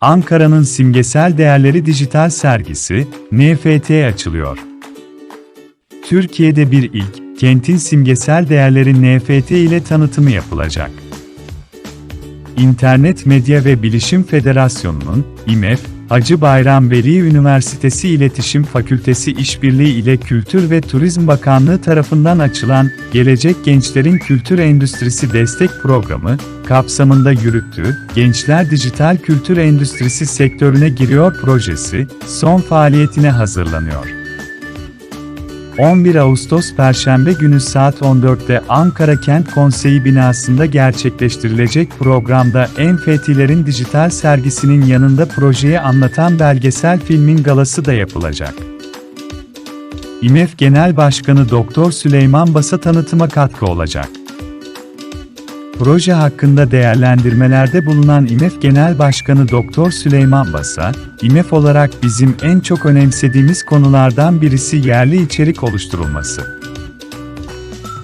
Ankara'nın simgesel değerleri dijital sergisi, NFT açılıyor. Türkiye'de bir ilk, kentin simgesel değerleri NFT ile tanıtımı yapılacak. İnternet Medya ve Bilişim Federasyonu'nun, İMEF, Hacı Bayram Veli Üniversitesi İletişim Fakültesi İşbirliği ile Kültür ve Turizm Bakanlığı tarafından açılan Gelecek Gençlerin Kültür Endüstrisi Destek Programı, kapsamında yürüttüğü Gençler Dijital Kültür Endüstrisi sektörüne giriyor projesi, son faaliyetine hazırlanıyor. 11 Ağustos Perşembe günü saat 14'te Ankara Kent Konseyi binasında gerçekleştirilecek programda Enfetilerin dijital sergisinin yanında projeyi anlatan belgesel filmin galası da yapılacak. İMEF Genel Başkanı Doktor Süleyman Basa tanıtıma katkı olacak. Proje hakkında değerlendirmelerde bulunan İMEF Genel Başkanı Doktor Süleyman Basa, İMEF olarak bizim en çok önemsediğimiz konulardan birisi yerli içerik oluşturulması.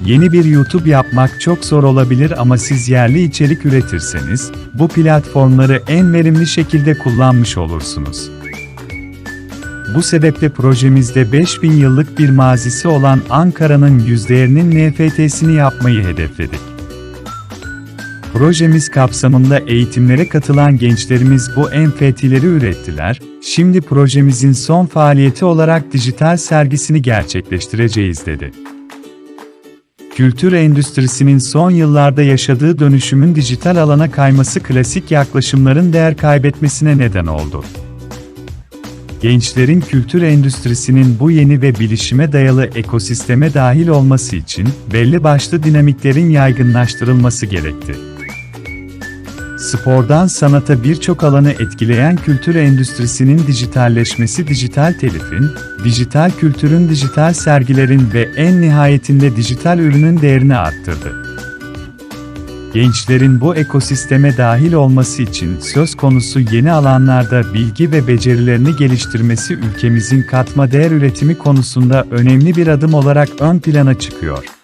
Yeni bir YouTube yapmak çok zor olabilir ama siz yerli içerik üretirseniz, bu platformları en verimli şekilde kullanmış olursunuz. Bu sebeple projemizde 5000 yıllık bir mazisi olan Ankara'nın yüzdeğerinin NFT'sini yapmayı hedefledik. Projemiz kapsamında eğitimlere katılan gençlerimiz bu NFT'leri ürettiler. Şimdi projemizin son faaliyeti olarak dijital sergisini gerçekleştireceğiz dedi. Kültür endüstrisinin son yıllarda yaşadığı dönüşümün dijital alana kayması klasik yaklaşımların değer kaybetmesine neden oldu. Gençlerin kültür endüstrisinin bu yeni ve bilişime dayalı ekosisteme dahil olması için belli başlı dinamiklerin yaygınlaştırılması gerekti. Spordan sanata birçok alanı etkileyen kültür endüstrisinin dijitalleşmesi dijital telifin, dijital kültürün dijital sergilerin ve en nihayetinde dijital ürünün değerini arttırdı. Gençlerin bu ekosisteme dahil olması için söz konusu yeni alanlarda bilgi ve becerilerini geliştirmesi ülkemizin katma değer üretimi konusunda önemli bir adım olarak ön plana çıkıyor.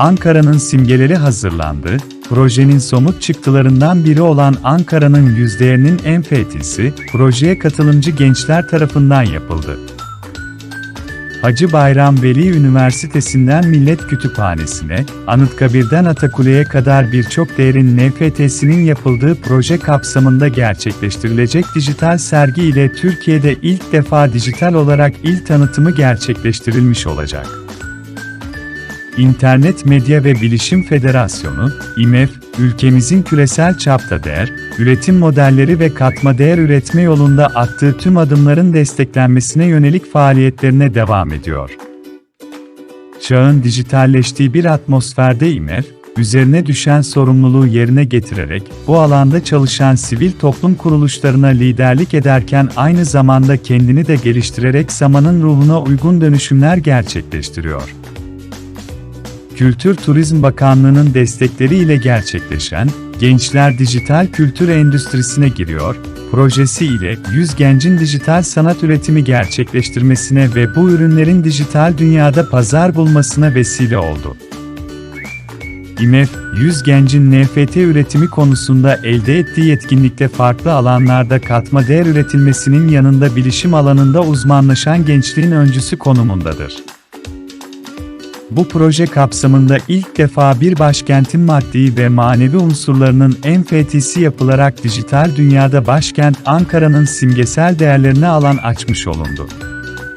Ankara'nın simgeleri hazırlandı, projenin somut çıktılarından biri olan Ankara'nın yüzdeğerinin enfetisi, projeye katılımcı gençler tarafından yapıldı. Hacı Bayram Veli Üniversitesi'nden Millet Kütüphanesi'ne, Anıtkabir'den Atakule'ye kadar birçok değerin NFT'sinin yapıldığı proje kapsamında gerçekleştirilecek dijital sergi ile Türkiye'de ilk defa dijital olarak il tanıtımı gerçekleştirilmiş olacak. İnternet Medya ve Bilişim Federasyonu, İMEF, ülkemizin küresel çapta değer, üretim modelleri ve katma değer üretme yolunda attığı tüm adımların desteklenmesine yönelik faaliyetlerine devam ediyor. Çağın dijitalleştiği bir atmosferde İMEF, üzerine düşen sorumluluğu yerine getirerek bu alanda çalışan sivil toplum kuruluşlarına liderlik ederken aynı zamanda kendini de geliştirerek zamanın ruhuna uygun dönüşümler gerçekleştiriyor. Kültür Turizm Bakanlığı'nın destekleriyle gerçekleşen Gençler Dijital Kültür Endüstrisine giriyor, projesi ile 100 gencin dijital sanat üretimi gerçekleştirmesine ve bu ürünlerin dijital dünyada pazar bulmasına vesile oldu. İMEF, 100 gencin NFT üretimi konusunda elde ettiği yetkinlikle farklı alanlarda katma değer üretilmesinin yanında bilişim alanında uzmanlaşan gençliğin öncüsü konumundadır. Bu proje kapsamında ilk defa bir başkentin maddi ve manevi unsurlarının enfetisi yapılarak dijital dünyada başkent Ankara'nın simgesel değerlerini alan açmış olundu.